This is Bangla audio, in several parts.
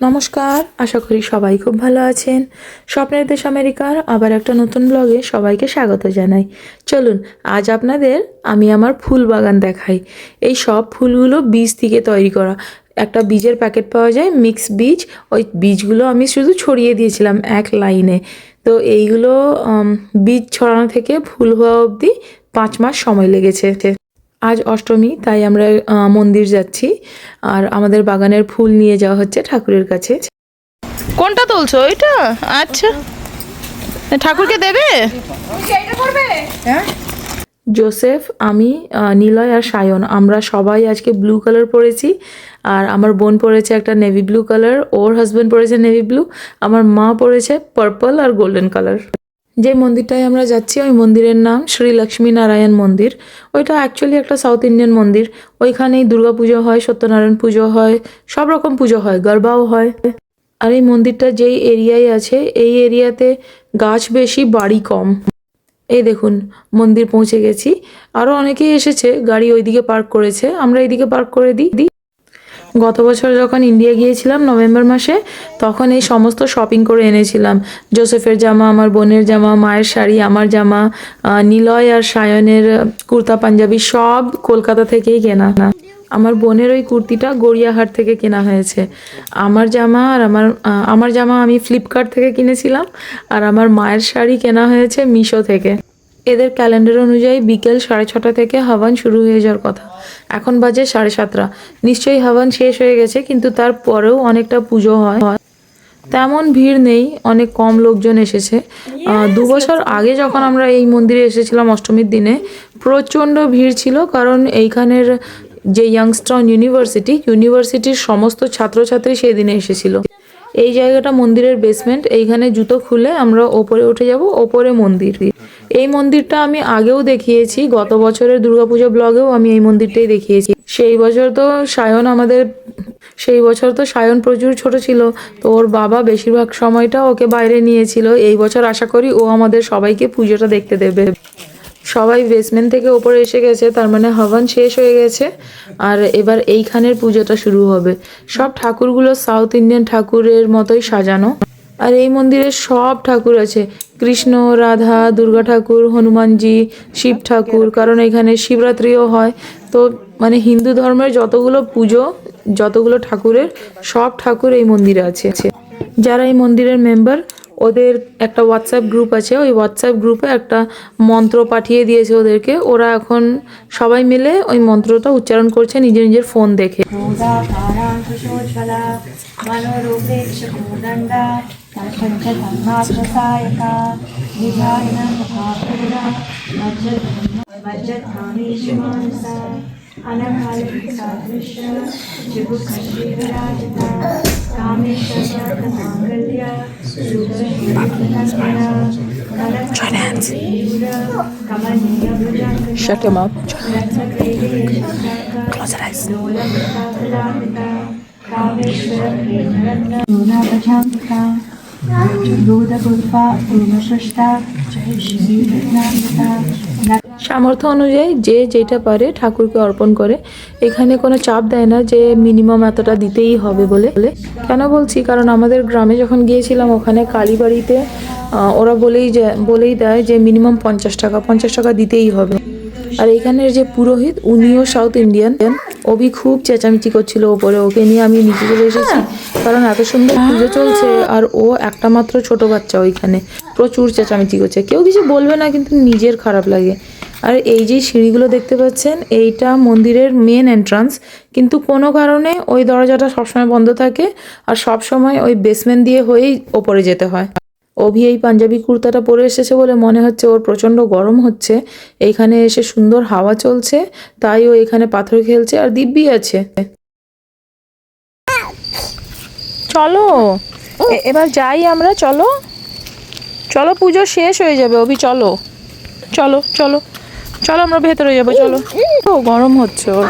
নমস্কার, আশা করি সবাই খুব ভালো আছেন। স্বপ্নের দেশ আমেরিকার আবার একটা নতুন ব্লগে সবাইকে স্বাগত জানাই। চলুন, আজ আপনাদের আমি আমার ফুল বাগান দেখাই। এই সব ফুলগুলো বীজ থেকে তৈরি করা। একটা বীজের প্যাকেট পাওয়া যায় মিক্স বীজ। ওই বীজগুলো আমি শুধু ছড়িয়ে দিয়েছিলাম এক লাইনে। তো এইগুলো বীজ ছড়ানো থেকে ফুল হওয়া অবধি পাঁচ মাস সময় লেগেছে। আজ অষ্টমী তাই আমরা মন্দির যাচ্ছি। আর আমাদের বাগানের ফুল নিয়ে যাওয়া হচ্ছে ঠাকুরের কাছে। কোনটা তুলছো? ওইটা? আচ্ছা। ঠাকুরকে দেবে? জোসেফ আমি নিলয় আর সায়ন। আমরা সবাই আজকে ব্লু কালার পরেছি। আর আমার বোন পরেছে একটা নেভি ব্লু কালার ওর হাজব্যান্ড পরেছে নেভি ব্লু। আমার মা পরেছে পার্পল আর গোল্ডেন কালার। যে মন্দিরটায় আমরা যাচ্ছি, ওই মন্দিরের নাম শ্রী লক্ষ্মী নারায়ণ মন্দির। ওইটা অ্যাকচুয়ালি একটা সাউথ ইন্ডিয়ান মন্দির। ওইখানেই দুর্গা পুজো হয়, সত্যনারায়ণ পুজো হয়, সব রকম পুজো হয়, গরবাও হয়। আর এই মন্দিরটা যেই এরিয়ায় আছে, এই এরিয়াতে গাছ বেশি, বাড়ি কম। এই দেখুন, মন্দির পৌঁছে গেছি। আরও অনেকেই এসেছে, গাড়ি ওইদিকে পার্ক করেছে। আমরা এইদিকে পার্ক করে দিই দিই। গত বছর যখন ইন্ডিয়া গিয়েছিলাম নভেম্বর মাসে, তখন এই সমস্ত শপিং করে এনেছিলাম। জোসেফের জামা, আমার বোনের জামা, মায়ের শাড়ি, আমার জামা নিলয় আর সায়নের কুর্তা, পাঞ্জাবি সব কলকাতা থেকেই কেনা। না আমার বোনের ওই কুর্তিটা গড়িয়াহাট থেকে কেনা হয়েছে। আমার জামা আর আমার আমার জামা আমি ফ্লিপকার্ট থেকে কিনেছিলাম। আর আমার মায়ের শাড়ি কেনা হয়েছে মিশো থেকে। এদের ক্যালেন্ডার অনুযায়ী বিকেল সাড়ে ছটা থেকে হাওয়ান শুরু হয়ে যাওয়ার কথা। এখন বাজে সাড়ে সাতটা। নিশ্চয়ই হাওয়ান শেষ হয়ে গেছে, কিন্তু তারপরেও অনেকটা পুজো হয়। তেমন ভিড় নেই, অনেক কম লোকজন এসেছে। দু বছর আগে যখন আমরা এই মন্দিরে এসেছিলাম অষ্টমীর দিনে, প্রচণ্ড ভিড় ছিল, কারণ এইখানের যে ইয়াংস্টাউন ইউনিভার্সিটি ইউনিভার্সিটির সমস্ত ছাত্রছাত্রী সেই দিনে এসেছিল। এই জায়গাটা মন্দিরের বেসমেন্ট এইখানে জুতো খুলে আমরা ওপরে উঠে যাব, ওপরে মন্দির। এই মন্দিরটা আমি আগেও দেখিয়েছি, গত বছরের দুর্গাপুজো ব্লগেও আমি এই মন্দিরটাই দেখিয়েছি। সেই বছর তো সায়ন আমাদের, সেই বছর তো সায়ন প্রচুর ছোট ছিল, তো ওর বাবা বেশিরভাগ সময়টা ওকে বাইরে নিয়েছিল। এই বছর আশা করি ও আমাদের সবাইকে পুজোটা দেখতে দেবে। সবাই বেসমেন্ট থেকে ওপরে এসে গেছে, তার মানে হওয়ান শেষ হয়ে গেছে, আর এবার এইখানের পুজোটা শুরু হবে। সব ঠাকুরগুলো সাউথ ইন্ডিয়ান ঠাকুরের মতোই সাজানো। আর এই মন্দিরে সব ঠাকুর আছে। কৃষ্ণ, রাধা, দুর্গা ঠাকুর, হনুমানজি, শিব ঠাকুর, কারণ এখানে শিবরাত্রিও হয়। তো মানে হিন্দু ধর্মের যতগুলো পুজো, যতগুলো ঠাকুরের, সব ঠাকুর এই মন্দিরে আছে। যারা এই মন্দিরের মেম্বার ওদের একটা হোয়াটসঅ্যাপ গ্রুপ আছে। ওই হোয়াটসঅ্যাপ গ্রুপে একটা মন্ত্র পাঠিয়ে দিয়েছে ওদেরকে। ওরা এখন সবাই মিলে ওই মন্ত্রটা উচ্চারণ করছে, নিজের নিজের ফোন দেখে। क्रोधाकाराङ्कुशोज्ज्वला मनोरूपेक्षकोदण्डा पञ्चधर्माश्रसायका निधायिना महापूर्णा मज्जद्धामीशमानसा अनकालिकसादृश्य चिबुखश्रीविराजिता कामेश्वरमाङ्गल्य कमनीयभुजङ्ग Shut him up. Close your eyes. সামর্থ্য অনুযায়ী যে যেটা পারে ঠাকুরকে অর্পণ করে। এখানে কোনো চাপ দেয় না যে মিনিমাম এতটা দিতেই হবে বলে। কেন বলছি? কারণ আমাদের গ্রামে যখন গিয়েছিলাম, ওখানে কালীবাড়িতে ওরা বলেই বলেই দেয় যে মিনিমাম পঞ্চাশ টাকা। পঞ্চাশ টাকা দিতেই হবে। আর এখানের যে পুরোহিত, উনিও সাউথ ইন্ডিয়ান অভি খুব চেঁচামেচি করছিল ওপরে। ওকে নিয়ে আমি নিচে চলে এসেছি, কারণ এত সুন্দর পুজো চলছে, আর ও একটা মাত্র ছোট বাচ্চা ওইখানে। প্রচুর চেঁচামেচি করছে। কেউ কিছু বলবে না, কিন্তু নিজের খারাপ লাগে। আর এই যে সিঁড়িগুলো দেখতে পাচ্ছেন, এইটা মন্দিরের মেন এন্ট্রান্স কিন্তু কোনো কারণে ওই দরজাটা সবসময় বন্ধ থাকে, আর সব সময় ওই বেসমেন্ট দিয়ে হয়েই ওপরে যেতে হয়। অভি এই পাঞ্জাবি কুর্তাটা পরে এসেছে বলে মনে হচ্ছে ওর প্রচণ্ড গরম হচ্ছে। এইখানে এসে সুন্দর হাওয়া চলছে তাই ও এখানে পাথর খেলছে আর দিব্যি আছে। চলো এবার যাই আমরা চলো। চলো পুজো শেষ হয়ে যাবে অভি চলো। চলো চলো। চলো আমরা ভেতরে যাব চলো। ও গরম হচ্ছে ওর।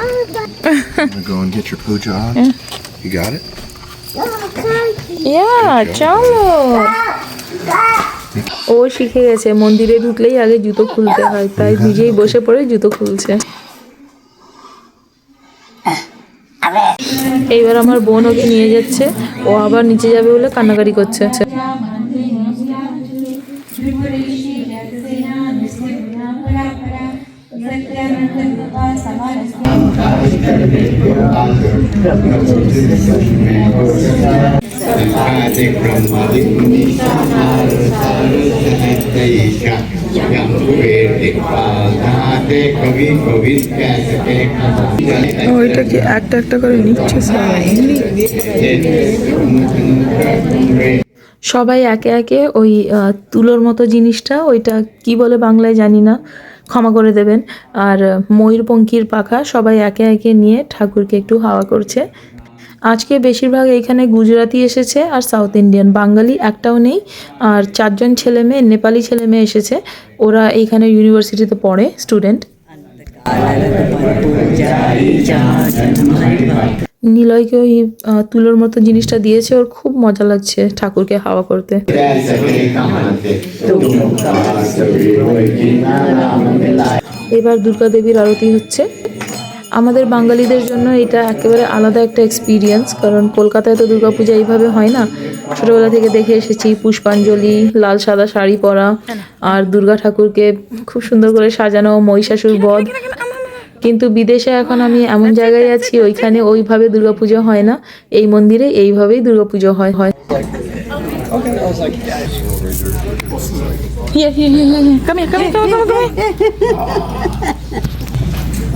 It? ইয়া চলো। ও শিখে গেছে, মন্দিরে ঢুকলেই আগে জুতো খুলতে হয়, তাই নিজেই বসে পড়ে জুতো খুলছে। এইবার আমার বোন ওকে নিয়ে যাচ্ছে, ও আবার নিচে যাবে বলে কান্নাকাটি করছে। Sate brahmadi ওইটা কি একটা একটা করে সবাই একে একে ওই তুলোর মতো জিনিসটা, ওইটা কি বলে বাংলায় জানি না, ক্ষমা করে দেবেন। আর ময়ূরপঙ্খীর পাখা সবাই একে একে নিয়ে ঠাকুরকে একটু হাওয়া করছে। আজকে বেশিরভাগ এখানে গুজরাটি এসেছে আর সাউথ ইন্ডিয়ান, বাঙালি একটাও নেই। আর চারজন ছেলে মেয়ে, নেপালি ছেলে মেয়ে এসেছে। ওরা এইখানে ইউনিভার্সিটিতে পড়ে, স্টুডেন্ট। নিলয়কে ওই তুলোর মতো জিনিসটা দিয়েছে। ওর খুব মজা লাগছে ঠাকুরকে হাওয়া করতে। এবার দুর্গা দেবীর আরতি হচ্ছে। আমাদের বাঙালিদের জন্য এটা একেবারে আলাদা একটা এক্সপিরিয়েন্স কারণ কলকাতায় তো দুর্গাপূজা এইভাবে হয় না ছোটবেলা থেকে দেখে এসেছি পুষ্পাঞ্জলি লাল সাদা শাড়ি পরা আর দুর্গা ঠাকুরকে খুব সুন্দর করে সাজানো মহিষাসুর বধ কিন্তু বিদেশে এখন আমি এমন জায়গায় আছি ওইখানে ওইভাবে দুর্গাপুজো হয় না এই মন্দিরে এইভাবেই দুর্গাপুজো হয় হয় here, here. Come here, come here, come here, come here, come here.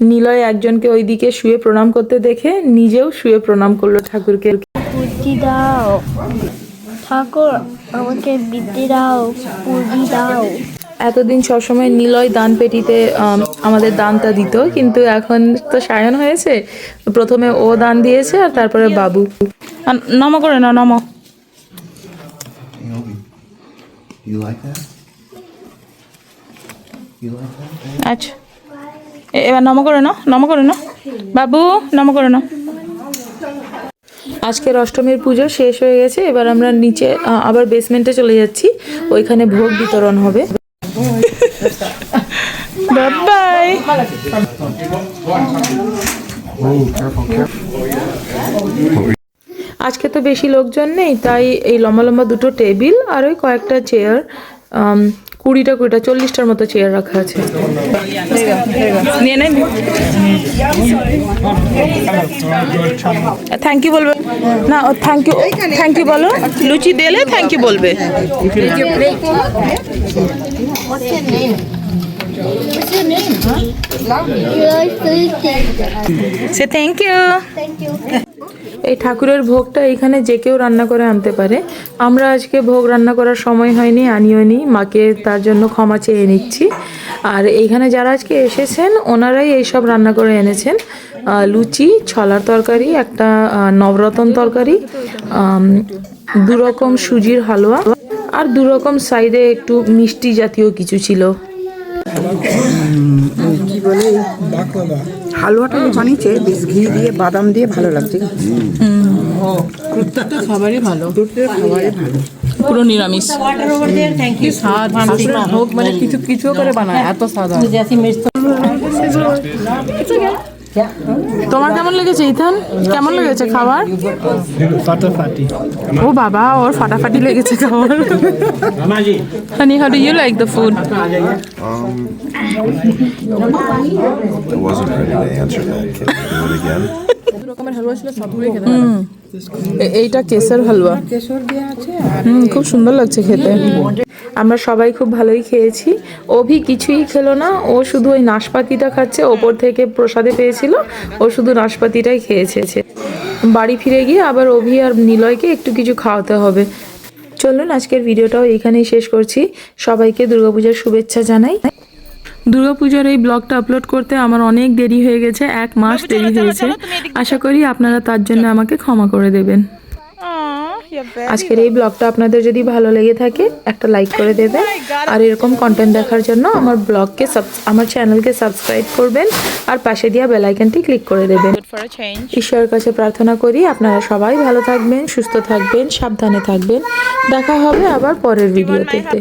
Niloy একজনকে ওইদিকে শুয়ে প্রণাম করতে দেখে নিজেও শুয়ে প্রণাম করল ঠাকুরকে। বুদ্ধি দাও। ঠাকুর আমাকে বিদ্যে দাও বুদ্ধি দাও। এতদিন সবসময় নিলয় দান পেটিতে আমাদের দানটা দিত কিন্তু এখন তো সায়ন হয়েছে। প্রথমে ও দান দিয়েছে আর তারপরে বাবু। নম করে না নম? আচ্ছা। এবার নম করে না নম করে না। বাবু নম করে না। আজকের অষ্টমীর পুজো শেষ হয়ে গেছে এবার আমরা নিচে আবার বেসমেন্টে চলে যাচ্ছি। ওইখানে ভোগ বিতরণ হবে। বাই আজকে তো বেশি লোকজন নেই তাই এই লম্বা লম্বা দুটো টেবিল আর ওই কয়েকটা চেয়ার কুড়িটা কুড়িটা চল্লিশটার মতো চেয়ার রাখা আছে। নিয়ে নেন থ্যাংক ইউ বলবে। না থ্যাংক ইউ থ্যাংক ইউ বলো। লুচি দিলে থ্যাংক ইউ বলবে। সে থ্যাংক ইউ এই ঠাকুরের ভোগটা এখানে যে কেউ রান্না করে আনতে পারে। আমরা আজকে ভোগ রান্না করার সময় হয়নি আনিও নি মাকে তার জন্য ক্ষমা চেয়ে নিচ্ছি। আর এইখানে যারা আজকে এসেছেন ওনারাই এইসব রান্না করে এনেছেন। লুচি ছলার তরকারি একটা নবরতন তরকারি আম, দু রকম সুজির হালুয়া আর দু রকম সাইডে একটু মিষ্টি জাতীয় কিছু ছিল। হালুয়াটা যে বানিয়েছে বেশ ঘি দিয়ে বাদাম দিয়ে ভালো লাগছে। খাবারই ভালো। দুধের খাবারে ভালো। পুরো নিরামিষ। হোক মানে কিছু কিছু করে বানায় এত সাদা তোমার কেমন লেগেছে ইথান? কেমন লেগেছে খাবার? ও বাবা ওর ফাটাফাটি লেগেছে খাবার। Honey how do you like the food I wasn't ready to answer এইটা কেসর হালুয়া। কেশর আছে খুব সুন্দর লাগছে খেতে। আমরা সবাই খুব ভালোই খেয়েছি। অভি কিছুই খেলো না। ও শুধু ওই নাশপাতিটা খাচ্ছে। ওপর থেকে প্রসাদে পেয়েছিল। ও শুধু নাশপাতিটাই খেয়েছে। বাড়ি ফিরে গিয়ে আবার অভি আর নিলয়কে একটু কিছু খাওয়াতে হবে। চলুন, আজকের ভিডিওটাও এখানেই শেষ করছি। সবাইকে দুর্গাপূজার শুভেচ্ছা জানাই। দুর্গাপূজার এই ব্লগটা আপলোড করতে আমার অনেক দেরি হয়ে গেছে এক মাস দেরি হয়েছে। আশা করি আপনারা তার জন্য আমাকে ক্ষমা করে দেবেন। আজকের এই ব্লগটা আপনাদের যদি ভালো লেগে থাকে একটা লাইক করে দেবেন। আর এরকম কন্টেন্ট দেখার জন্য আমার ব্লগকে আমার চ্যানেলকে সাবস্ক্রাইব করবেন। আর পাশে দেওয়া বেল আইকনটি ক্লিক করে দেবেন. ঈশ্বরের কাছে প্রার্থনা করি আপনারা সবাই ভালো থাকবেন সুস্থ থাকবেন সাবধানে থাকবেন। দেখা হবে আবার পরের ভিডিওতে